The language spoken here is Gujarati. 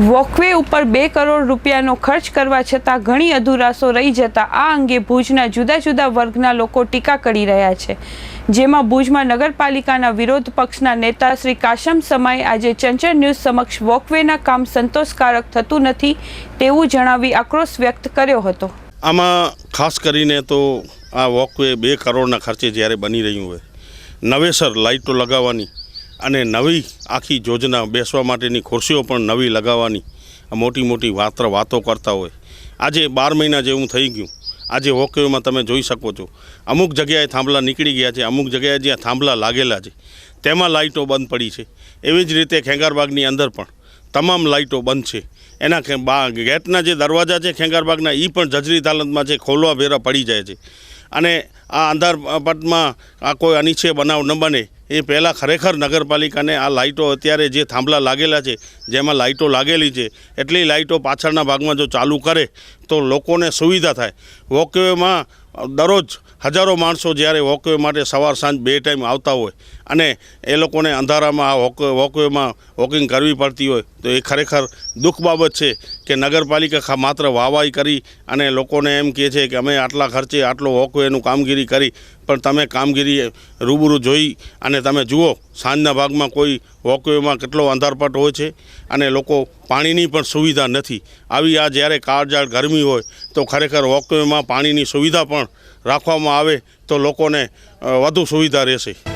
વોકવે ઉપર બે કરોડ રૂપિયાનો ખર્ચ કરવા છતાં ઘણી અધુરાશો રહી જતા આ અંગે ભુજના જુદા જુદા વર્ગના લોકો ટીકા કરી રહ્યા છે. જેમાં ભુજમાં નગરપાલિકાના વિરોધ પક્ષના નેતા શ્રી કાશમ સમાએ આજે ચંચળ ન્યૂઝ સમક્ષ વોકવેના કામ સંતોષકારક થતું નથી તેવું જણાવી આક્રોશ વ્યક્ત કર્યો હતો. આમાં ખાસ કરીને તો આ વોકવે બે કરોડના ખર્ચે જ્યારે બની રહ્યું હોય. નવેસર લાઇટો લગાવવાની અને નવી આખી યોજના બેસવા માટેની ખુરશીઓ પણ નવી લગાવવાની મોટી મોટી વાત્ર વાતો કરતા હોય. આજે બાર મહિના જેવું થઈ ગયું. આજે વોકવેમાં તમે જોઈ શકો છો. અમુક જગ્યાએ થાંભલા નીકળી ગયા છે, અમુક જગ્યાએ જ્યાં થાંભલા લાગેલા છે. તેમાં લાઇટો બંધ પડી છે. એવી જ રીતે ખેંગારબાગની અંદર પણ તમામ લાઇટો બંધ છે. એના ગેટના જે દરવાજા છે ખેંગારબાગના એ પણ જજરી હાલતમાં છે, ખોલવા ભેરા પડી જાય છે. અને આ અંધારપટમાં આ કોઈ અનિચ્છે બનાવ ન બને. એ પહેલાં ખરેખર નગરપાલિકાને આ લાઇટો અત્યારે જે થાંભલા લાગેલા છે, જેમાં લાઇટો લાગેલી છે, એટલી લાઇટો પાછળના ભાગમાં જો ચાલુ કરે, તો લોકોને સુવિધા થાય. વોકવેમાં દરરોજ હજારો માણસો જ્યારે વોકવે માટે સવાર સાંજ બે ટાઈમ આવતા હોય અને એ લોકોને અંધારામાં આ વોક, વોકવેમાં વોકિંગ કરવી પડતી હોય, તો એ ખરેખર દુઃખ બાબત છે કે નગરપાલિકા માત્ર વાહવાઈ કરી અને લોકોને એમ કહે છે કે અમે આટલા ખર્ચે આટલો વોકવેનું કામગીરી કરી, પણ તમે કામગીરી રૂબરૂ જોઈ અને તમે જુઓ, સાંજના ભાગમાં કોઈ વોકવેમાં કેટલો અંધારપટ હોય છે અને લોકો પાણીની પણ સુવિધા નથી. આવી આ જ્યારે કાળજાળ ગરમી હોય, તો ખરેખર વોકવેમાં પાણીની સુવિધા પણ રાખવામાં આવે, તો લોકોને વધુ સુવિધા રહેશે.